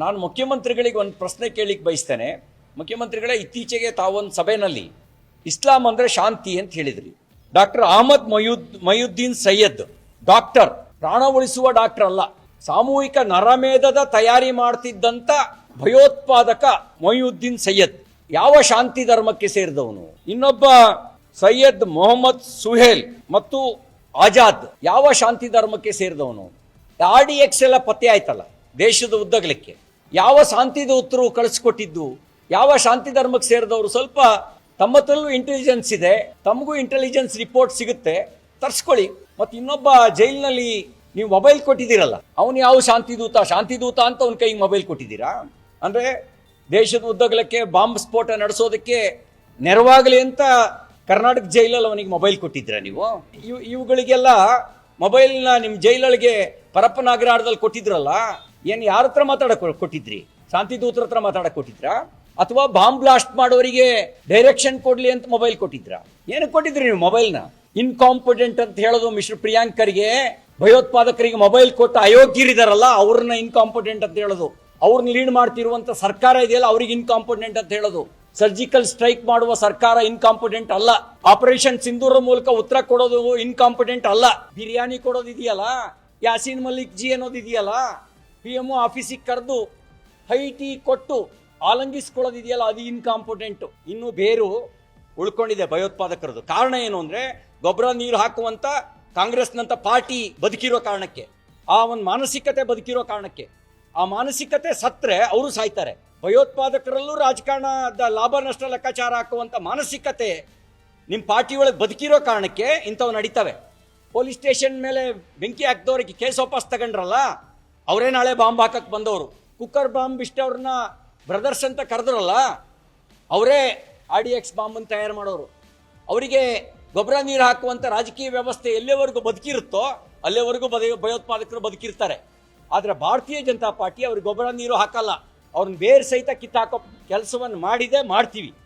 ನಾನು ಮುಖ್ಯಮಂತ್ರಿಗಳಿಗೆ ಒಂದು ಪ್ರಶ್ನೆ ಕೇಳಿಕ್ಕೆ ಬಯಸ್ತೇನೆ. ಮುಖ್ಯಮಂತ್ರಿಗಳೇ, ಇತ್ತೀಚೆಗೆ ತಾವೊಂದು ಸಭೆಯಲ್ಲಿ ಇಸ್ಲಾಂ ಅಂದರೆ ಶಾಂತಿ ಅಂತ ಹೇಳಿದ್ರಿ. ಡಾಕ್ಟರ್ ಅಹಮದ್ ಮಯೂದ್, ಮಯುದ್ದೀನ್ ಸೈಯದ್, ಡಾಕ್ಟರ್ ಪ್ರಾಣ ಉಳಿಸುವ ಡಾಕ್ಟರ್ ಅಲ್ಲ, ಸಾಮೂಹಿಕ ನರಮೇಧದ ತಯಾರಿ ಮಾಡ್ತಿದ್ದಂಥ ಭಯೋತ್ಪಾದಕ ಮೊಯುದ್ದೀನ್ ಸೈಯದ್. ಯಾವ ಶಾಂತಿ ಧರ್ಮಕ್ಕೆ ಸೇರಿದವನು? ಇನ್ನೊಬ್ಬ ಸೈಯದ್ ಮೊಹಮ್ಮದ್ ಸುಹೇಲ್ ಮತ್ತು ಆಜಾದ್, ಯಾವ ಶಾಂತಿ ಧರ್ಮಕ್ಕೆ ಸೇರಿದವನು? ಆರ್ ಡಿ ಎಕ್ಸ್ ಎಲ್ಲ ಪತ್ತೆ ಆಯ್ತಲ್ಲ, ದೇಶದ ಉದ್ದಗಲಕ್ಕೆ. ಯಾವ ಶಾಂತಿ ದೂತರು ಕಳಿಸ್ಕೊಟ್ಟಿದ್ದು, ಯಾವ ಶಾಂತಿ ಧರ್ಮಕ್ಕೆ ಸೇರಿದವರು ಸ್ವಲ್ಪ ತಮ್ಮ ಹತ್ರಲ್ಲೂ ಇಂಟೆಲಿಜೆನ್ಸ್ ಇದೆ, ತಮಗೂ ಇಂಟೆಲಿಜೆನ್ಸ್ ರಿಪೋರ್ಟ್ ಸಿಗುತ್ತೆ, ತರ್ಸ್ಕೊಳ್ಳಿ. ಮತ್ತು ಇನ್ನೊಬ್ಬ ಜೈಲಿನಲ್ಲಿ ನೀವು ಮೊಬೈಲ್ ಕೊಟ್ಟಿದ್ದೀರಲ್ಲ, ಅವನು ಯಾವ ಶಾಂತಿ ದೂತ ಶಾಂತಿ ದೂತ ಅಂತ ಅವನ ಕೈಗೆ ಮೊಬೈಲ್ ಕೊಟ್ಟಿದ್ದೀರಾ? ಅಂದರೆ ದೇಶದ ಉದ್ದಗಲಕ್ಕೆ ಬಾಂಬ್ ಸ್ಫೋಟ ನಡೆಸೋದಕ್ಕೆ ನೆರವಾಗಲಿ ಅಂತ ಕರ್ನಾಟಕ ಜೈಲಲ್ಲಿ ಅವನಿಗೆ ಮೊಬೈಲ್ ಕೊಟ್ಟಿದ್ದೀರ ನೀವು? ಇವು, ಇವುಗಳಿಗೆಲ್ಲ ಮೊಬೈಲ್ನ ನಿಮ್ಮ ಜೈಲೊಳಗೆ ಪರಪ್ಪನಾಗರಾಡದಲ್ಲಿ ಕೊಟ್ಟಿದ್ರಲ್ಲ ಏನು ಯಾರ ಹತ್ರ ಮಾತಾಡಕ್ ಕೊಟ್ಟಿದ್ರಿ? ಶಾಂತಿ ದೂತರ ಹತ್ರ ಮಾತಾಡಕ್ ಕೊಟ್ಟಿದ್ರಾ? ಅಥವಾ ಬಾಂಬ್ ಬ್ಲಾಸ್ಟ್ ಮಾಡೋರಿಗೆ ಡೈರೆಕ್ಷನ್ ಕೊಡ್ಲಿ ಅಂತ ಮೊಬೈಲ್ ಕೊಟ್ಟಿದ್ರಾ? ಏನಕ್ಕೆ ಕೊಟ್ಟಿದ್ರಿ ನೀವು ಮೊಬೈಲ್ನ? ಇನ್ಕಾಂಪಿಡೆಂಟ್ ಅಂತ ಹೇಳೋದು ಮಿಸ್ಟರ್ ಪ್ರಿಯಾಂಕರ್ಗೆ, ಭಯೋತ್ಪಾದಕರಿಗೆ ಮೊಬೈಲ್ ಕೊಟ್ಟು ಅಯೋಗ್ಯರಿದಾರಲ್ಲ, ಅವ್ರನ್ನ ಇನ್ಕಾಂಪಿಡೆಂಟ್ ಅಂತ ಹೇಳೋದು. ಅವ್ರನ್ನ ಲೀಡ್ ಮಾಡ್ತಿರುವಂತ ಸರ್ಕಾರ ಇದೆಯಲ್ಲ, ಅವ್ರಿಗೆ ಇನ್ಕಾಂಪಿಡೆಂಟ್ ಅಂತ ಹೇಳೋದು. ಸರ್ಜಿಕಲ್ ಸ್ಟ್ರೈಕ್ ಮಾಡುವ ಸರ್ಕಾರ ಇನ್ಕಾಂಪಿಡೆಂಟ್ ಅಲ್ಲ. ಆಪರೇಷನ್ ಸಿಂಧೂರ ಮೂಲಕ ಉತ್ತರ ಕೊಡೋದು ಇನ್ಕಾಂಪಿಡೆಂಟ್ ಅಲ್ಲ. ಬಿರಿಯಾನಿ ಕೊಡೋದು ಇದೆಯಲ್ಲ ಯಾಸೀನ್ ಮಲ್ಲಿಕ್ ಜಿ ಅನ್ನೋದು ಇದೆಯಲ್ಲ ಪಿ ಎಂ ಆಫೀಸಿಗೆ ಕರೆದು ಹೈಟಿ ಕೊಟ್ಟು ಆಲಂಗಿಸ್ಕೊಳ್ಳೋದಿದೆಯಲ್ಲ ಅದು ಇನ್ಕಾಂಪಿಡೆಂಟ್ ಇನ್ನು ಬೇರು ಉಳ್ಕೊಂಡಿದೆ ಭಯೋತ್ಪಾದಕರದು. ಕಾರಣ ಏನು ಅಂದ್ರೆ ಗೊಬ್ಬರ ನೀರು ಹಾಕುವಂತ ಕಾಂಗ್ರೆಸ್ನಂತ ಪಾರ್ಟಿ ಬದುಕಿರೋ ಕಾರಣಕ್ಕೆ. ಆ ಒಂದು ಮಾನಸಿಕತೆ ಬದುಕಿರೋ ಕಾರಣಕ್ಕೆ. ಆ ಮಾನಸಿಕತೆ ಸತ್ರೆ ಅವರು ಸಾಯ್ತಾರೆ. ಭಯೋತ್ಪಾದಕರಲ್ಲೂ ರಾಜಕಾರಣದ ಲಾಭ ನಷ್ಟ ಲೆಕ್ಕಾಚಾರ ಹಾಕುವಂತ ಮಾನಸಿಕತೆ ನಿಮ್ಮ ಪಾರ್ಟಿ ಒಳಗೆ ಬದುಕಿರೋ ಕಾರಣಕ್ಕೆ ಇಂಥವು ನಡೀತವೆ. ಪೊಲೀಸ್ ಸ್ಟೇಷನ್ ಮೇಲೆ ಬೆಂಕಿ ಹಾಕಿದವ್ರಿಗೆ ಕೇಸ್ ವಾಪಸ್ ತಗೊಂಡ್ರಲ್ಲ ಅವರೇ ನಾಳೆ ಬಾಂಬ್ ಹಾಕಕ್ಕೆ ಬಂದವರು. ಕುಕ್ಕರ್ ಬಾಂಬ್ ಇಷ್ಟವ್ರನ್ನ ಬ್ರದರ್ಸ್ ಅಂತ ಕರೆದ್ರಲ್ಲ, ಅವರೇ ಆರ್ ಡಿ ಎಕ್ಸ್ ಬಾಂಬನ್ನು ತಯಾರು ಮಾಡೋರು. ಅವರಿಗೆ ಗೊಬ್ಬರ ನೀರು ಹಾಕುವಂಥ ರಾಜಕೀಯ ವ್ಯವಸ್ಥೆ ಎಲ್ಲಿವರೆಗೂ ಬದುಕಿರುತ್ತೋ, ಅಲ್ಲಿವರೆಗೂ ಬದ, ಭಯೋತ್ಪಾದಕರು ಬದುಕಿರ್ತಾರೆ. ಆದರೆ ಭಾರತೀಯ ಜನತಾ ಪಾರ್ಟಿ ಅವ್ರಿಗೆ ಗೊಬ್ಬರ ನೀರು ಹಾಕಲ್ಲ. ಅವ್ರನ್ನ ಬೇರೆ ಸಹಿತ ಕಿತ್ತಾಕೋ ಕೆಲಸವನ್ನು ಮಾಡಿದೆ, ಮಾಡ್ತೀವಿ.